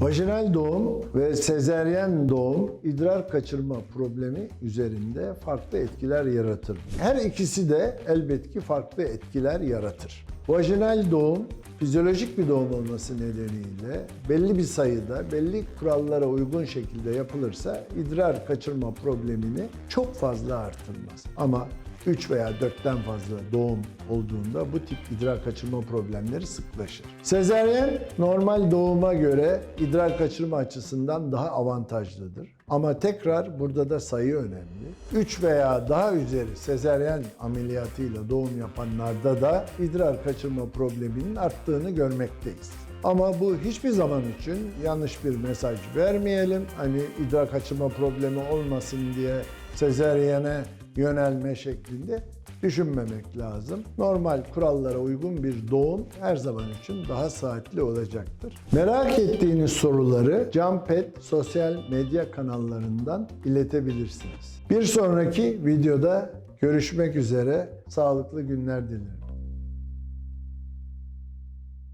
Vajinal doğum ve sezeryen doğum idrar kaçırma problemi üzerinde farklı etkiler yaratır. Her ikisi de elbet ki farklı etkiler yaratır. Vajinal doğum fizyolojik bir doğum olması nedeniyle belli bir sayıda, belli kurallara uygun şekilde yapılırsa idrar kaçırma problemini çok fazla artırmaz. Ama 3 veya 4'ten fazla doğum olduğunda bu tip idrar kaçırma problemleri sıklaşır. Sezeryen normal doğuma göre idrar kaçırma açısından daha avantajlıdır. Ama tekrar burada da sayı önemli. 3 veya daha üzeri sezeryen ameliyatıyla doğum yapanlarda da idrar kaçırma probleminin arttığını görmekteyiz. Ama bu hiçbir zaman için yanlış bir mesaj vermeyelim. Hani idrar kaçırma problemi olmasın diye sezeryene yönelme şeklinde düşünmemek lazım. Normal kurallara uygun bir doğum her zaman için daha saatli olacaktır. Merak ettiğiniz soruları Campet sosyal medya kanallarından iletebilirsiniz. Bir sonraki videoda görüşmek üzere. Sağlıklı günler dilerim.